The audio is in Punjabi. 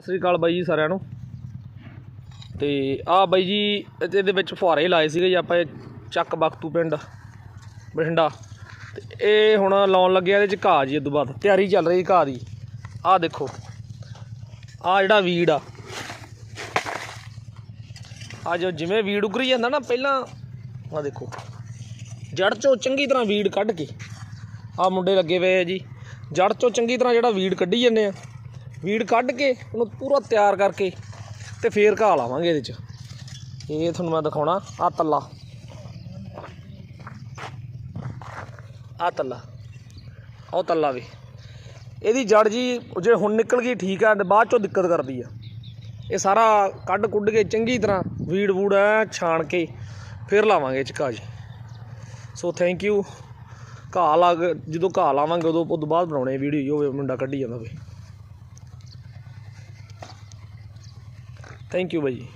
ਸਤਿ ਸ੍ਰੀ ਅਕਾਲ ਬਾਈ ਜੀ ਸਾਰਿਆਂ ਨੂੰ। ਤੇ ਆ ਬਾਈ ਜੀ, ਇਹਦੇ ਵਿੱਚ ਫੁਹਾਰੇ ਲਾਏ ਸੀਗੇ ਜੀ ਆਪਾਂ, ਇਹ ਚੱਕ ਬਖਤੂ ਪਿੰਡ, ਬਠਿੰਡਾ। ਤੇ ਇਹ ਹੁਣ ਲਾਉਣ ਲੱਗਿਆ ਇਹਦੇ ਚ ਘਾਹ ਜੀ ਇਹ ਤੋਂ ਬਾਅਦ। ਤਿਆਰੀ ਚੱਲ ਰਹੀ ਘਾਹ ਦੀ। ਆਹ ਦੇਖੋ, ਆ ਜਿਹੜਾ ਵੀੜ ਆ। ਆ ਜੋ ਜਿਵੇਂ ਵੀੜ ਉਗਰੀ ਜਾਂਦਾ ਨਾ, ਪਹਿਲਾਂ ਆ ਦੇਖੋ ਜੜ ਚੋਂ ਚੰਗੀ ਤਰ੍ਹਾਂ ਵੀੜ ਕੱਢ ਕੇ, ਆ ਮੁੰਡੇ ਲੱਗੇ ਹੋਏ ਆ ਜੀ। ਜੜ ਚੋਂ ਚੰਗੀ ਤਰ੍ਹਾਂ ਜਿਹੜਾ ਵੀੜ ਕੱਢੀ ਜਾਂਦੇ ਆ। ਵੀੜ ਕੱਢ ਕੇ ਉਹਨੂੰ ਪੂਰਾ ਤਿਆਰ ਕਰਕੇ ਤੇ ਫੇਰ ਘਾਹ ਲਾਵਾਂਗੇ ਇਹਦੇ ਚ। ਇਹ ਤੁਹਾਨੂੰ ਮੈਂ ਦਿਖਾਉਣਾ ਆ ਤੱਲਾ। ਆ ਤੱਲਾ। ਉਹ ਤੱਲਾ ਵੀ। ਇਹਦੀ ਜੜ ਜੀ ਜੇ ਹੁਣ ਨਿਕਲ ਗਈ ਠੀਕ ਆ, ਤੇ ਬਾਅਦ ਚੋਂ ਦਿੱਕਤ ਕਰਦੀ ਆ। ਇਹ ਸਾਰਾ ਕੱਢ ਕੁੱਢ ਕੇ ਚੰਗੀ ਤਰ੍ਹਾਂ ਵੀੜ ਵੂੜ ਐ ਛਾਣ ਕੇ ਫਿਰ ਲਾਵਾਂਗੇ ਇਹ ਚ ਘਾਹ ਜੀ। ਸੋ ਥੈਂਕ ਯੂ ਘਾਹ ਲਾ ਕੇ, ਜਦੋਂ ਘਾਹ ਲਾਵਾਂਗੇ ਉਦੋਂ ਉਦੋਂ ਬਾਅਦ ਬਣਾਉਣੇ ਵੀਡੀਓ ਹੋਵੇ ਮੁੰਡਾ ਕੱਢੀ ਜਾਂਦਾ ਹੋਵੇ ਥੈਂਕ ਯੂ ਬਾਈ ਜੀ।